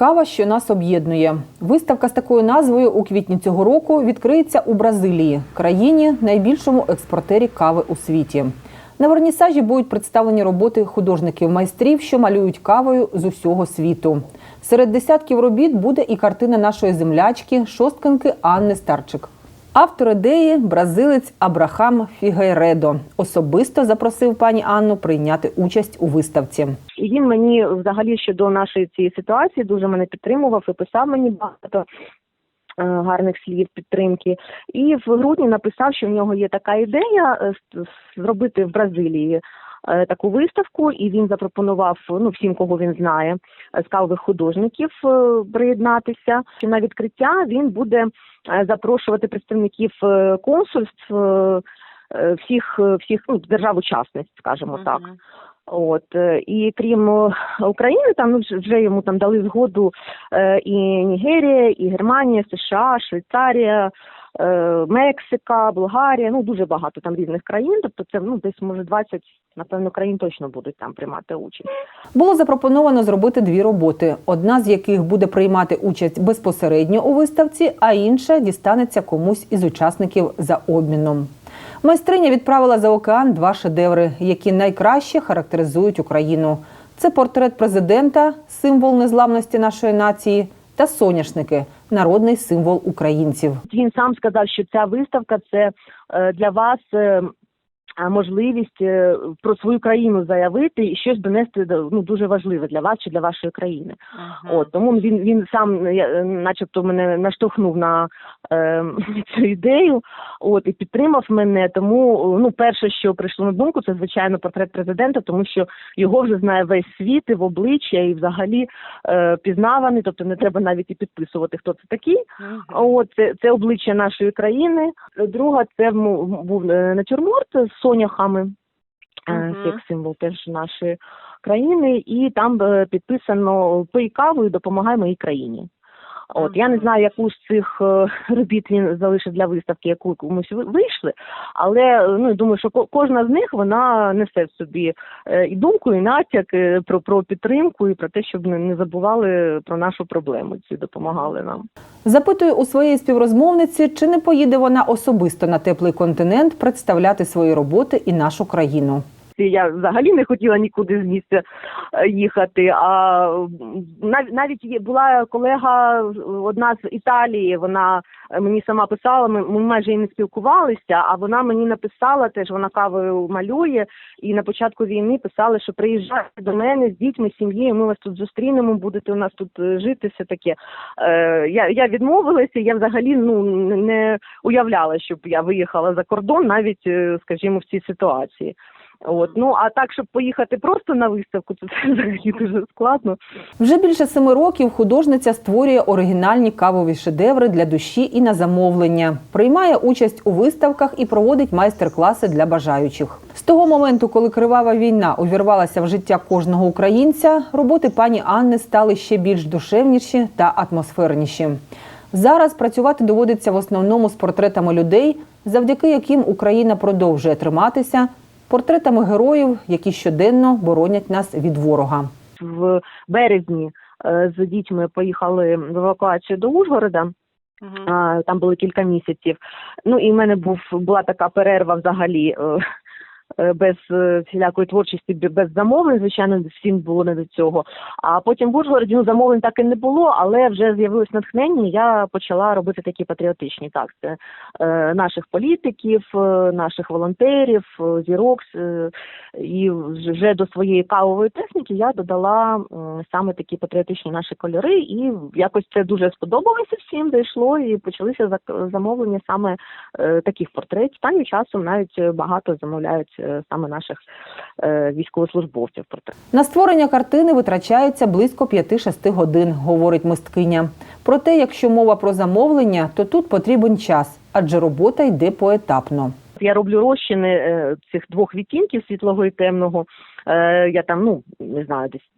Кава, що нас об'єднує. Виставка з такою назвою у квітні цього року відкриється у Бразилії, країні найбільшому експортері кави у світі. На вернісажі будуть представлені роботи художників-майстрів, що малюють кавою з усього світу. Серед десятків робіт буде і картина нашої землячки, шостканки Анни Старчик. Автор ідеї бразилець Абрахам Фігейредо особисто запросив пані Анну прийняти участь у виставці. І він мені взагалі щодо нашої цієї ситуації дуже мене підтримував і писав мені багато е, гарних слів підтримки. І в грудні написав, що в нього є така ідея е, зробити в Бразилії. Е, Таку виставку, і він запропонував ну всім, кого він знає, е, з кавових художників е, приєднатися. На відкриття він буде запрошувати представників консульств всіх всіх ну, держав-учасниць, скажімо так. От і крім України, там ну, вже- йому там дали згоду і Нігерія, і Германія, США, Швейцарія, Мексика, Болгарія. Ну дуже багато там різних країн. Тобто це ну десь може 20, напевно, країн точно будуть там приймати участь. Було запропоновано зробити дві роботи, одна з яких буде приймати участь безпосередньо у виставці, а інша дістанеться комусь із учасників за обміном. Майстриня відправила за океан два шедеври, які найкраще характеризують Україну. Це портрет президента, символ незламності нашої нації, та соняшники народний символ українців. Він сам сказав, що ця виставка це е, для вас. е, Можливість е, про свою країну заявити і щось донести ну дуже важливе для вас чи для вашої країни. От тому він він сам начебто мене наштовхнув на е, цю ідею, от і підтримав мене. Тому ну перше, що прийшло на думку, це звичайно портрет президента, тому що його вже знає весь світ і в обличчя, і взагалі е, пізнаваний. Тобто не треба навіть і підписувати, хто це такий. От це, це обличчя нашої країни. Друга це був е, натюрморт з соняхами, Мгм. як символ теж нашої країни, і там е, підписано пий каву і допомагай моїй країні. От я не знаю, яку з цих е, робіт він залишив для виставки, яку комусь вийшли, але е, ну думаю, що ко- кожна з них вона несе в собі е, і думку, і натяк про, про підтримку, і про те, щоб не забували про нашу проблему, ці допомагали нам. Запитую у своєї співрозмовниці, чи не поїде вона особисто на теплий континент представляти свої роботи і нашу країну. Я взагалі не хотіла нікуди з місця е, їхати. А навіть була колега одна з Італії. Вона е, мені сама писала. Ми, ми майже і не спілкувалися. А вона мені написала теж. Вона кавою малює. І на початку війни писали, що приїжджайте до мене з дітьми, сім'єю. Ми вас тут зустрінемо. Будете у нас тут е, жити. Все таке. Е, я, я відмовилася. Я взагалі ну не- уявляла, щоб я виїхала за кордон, навіть скажімо, в цій ситуації. От ну а так, щоб поїхати просто на виставку, то це взагалі дуже складно. Вже більше семи років художниця створює оригінальні кавові шедеври для душі і на замовлення, приймає участь у виставках і проводить майстер-класи для бажаючих. З того моменту, коли кривава війна увірвалася в життя кожного українця, роботи пані Анни стали ще більш душевніші та атмосферніші. Зараз працювати доводиться в основному з портретами людей, завдяки яким Україна продовжує триматися, портретами героїв, які щоденно боронять нас від ворога. В березні е, з дітьми поїхали в евакуацію до Ужгорода. Там було кілька місяців. Ну і в мене був була така перерва взагалі. Е, Без е, всілякої творчості, без замовлень, звичайно, всім було не до цього. А потім в ну, замовлень так і не було, але вже з'явилось натхнення. Я почала робити такі патріотичні так. Це е, наших політиків, наших волонтерів, зірок. і вже до своєї кавової техніки я додала саме такі патріотичні наші кольори, і якось це дуже сподобалося всім, зайшло, і почалися замовлення саме таких портретів. Останнім часом навіть багато замовляють саме наших е, військовослужбовців. На створення картини витрачається близько 5-6 годин, говорить мисткиня. Проте, якщо мова про замовлення, то тут потрібен час, адже робота йде поетапно. Я роблю розчини е, цих двох відтінків світлого і темного. Е, я там, ну не знаю, десь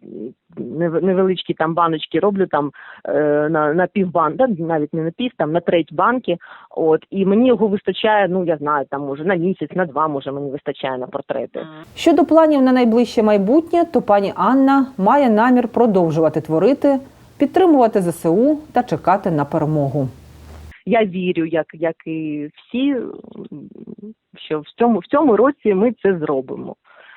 невеличкі там баночки роблю там е, на, на півбан, да, навіть не на пів, там на треть банки. От і мені його вистачає, ну я знаю, там може на місяць, на два може мені вистачає на портрети. Щодо планів на найближче майбутнє, то пані Анна має намір продовжувати творити, підтримувати ЗСУ та чекати на перемогу. Я вірю, як, як і всі, що в цьому, в цьому році ми це зробимо.